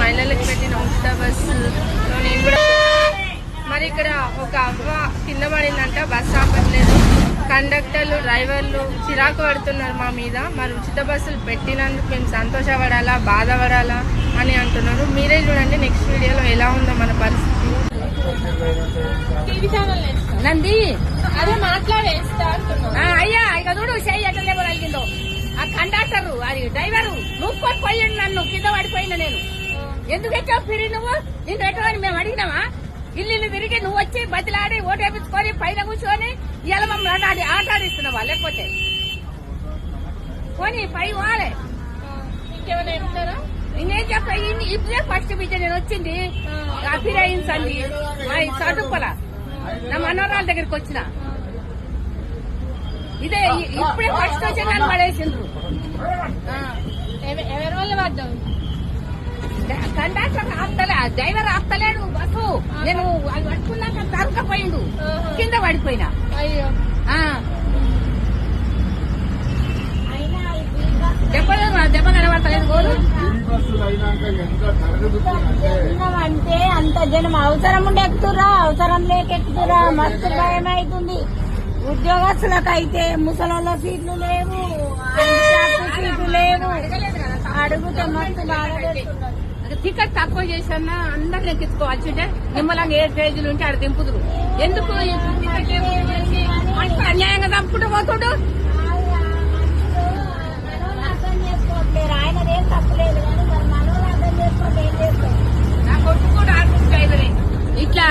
మహిళలకు పెట్టిన ఉచిత బస్సులో నేను కూడా మరి ఇక్కడ ఒక అవ్వ కింద పడిందంట బస్ ఆపట్లేదు. కండక్టర్లు డ్రైవర్లు చిరాకు పడుతున్నారు మా మీద. మరి ఉచిత బస్సులు పెట్టినందుకు మేము సంతోషపడాలా బాధపడాలా అని అంటున్నారు. మీరే చూడండి నెక్స్ట్ వీడియోలో ఎలా ఉందో మన పరిస్థితి. నంది! అదే మాట్లాడేస్తా అయ్యా ఇక చూడు చెయ్యి ఎట్లా లేవగలిగిందో ఆ కండక్టర్ అది డ్రైవరు నువ్వు పోయిండు నన్ను కింద పడిపోయినా నేను. ఎందుకు ఎక్కావు ఫిరి నువ్వు? నేను ఎట్టవని మేము అడిగినావా ఇల్లు తిరిగి నువ్వు వచ్చి బతిలాడి ఓటేపించుకొని పైన కూర్చొని ఇలా మమ్మల్ని ఆట ఆట ఆడిస్తున్నావా లేకపోతే? పోనీ పై వాలే. ఇంకేమైనా చెప్తారా? నేనేం చెప్పా? ఇప్పుడే ఫస్ట్ బిడ్డ నేను వచ్చింది. అభిరాయించండి మా ఈ చదువుకోల నా మనోరాల దగ్గరికి వచ్చిన. ఇదే ఇప్పుడే ఫస్ట్ వచ్చి నన్ను పడేసిండ్రు ఎవరి వల్ల పడ్డావు? కండక్టర్ ఆపుతలే డ్రైవర్ ఆపుతలేడు బస్సు. నేను అది పట్టుకున్నాక తరకపోయిండు. కింద పడిపోయినా. అయ్యో. ఆ. దెబ్బ తరగదుతుందంటే అంటే అంత జనం అవసరం ఉండి ఎక్కుతురా అవసరం లేక ఎక్కుతురా మస్తు భయం అవుతుంది ఉద్యోగస్తులకు అయితే ముసలోళ్ళ సీట్లు లేవు సీట్లు లేవు. అడుగుతే మస్తు బాధ. టికెట్ తక్కువ చేసినా అందరిని ఎక్కించుకోవాల్సి ఉంటే నిమ్మలంగా ఏ స్టేజీలు ఉంటే ఆడ దింపుదురు ఎందుకు టికెట్ అన్యాయంగా తప్పుకుంటూ పోతుడు? నా కొడుకు కూడా ఆర్టిస్ట్ ఇట్లా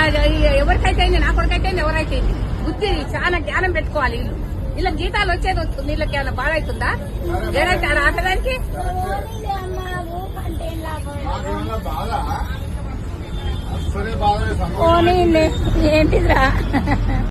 ఎవరికైతే అయింది నా కొడుకైతే అయింది, ఎవరైతే అయింది? బుద్ధి చాలా జ్ఞానం పెట్టుకోవాలి వీళ్ళు. ఇలా గీతాలు వచ్చేది వస్తుంది వీళ్ళకి ఏమైనా బాధ అవుతుందా? ఏదైతే ఆడ పోనీలే ఏంటిదిరా?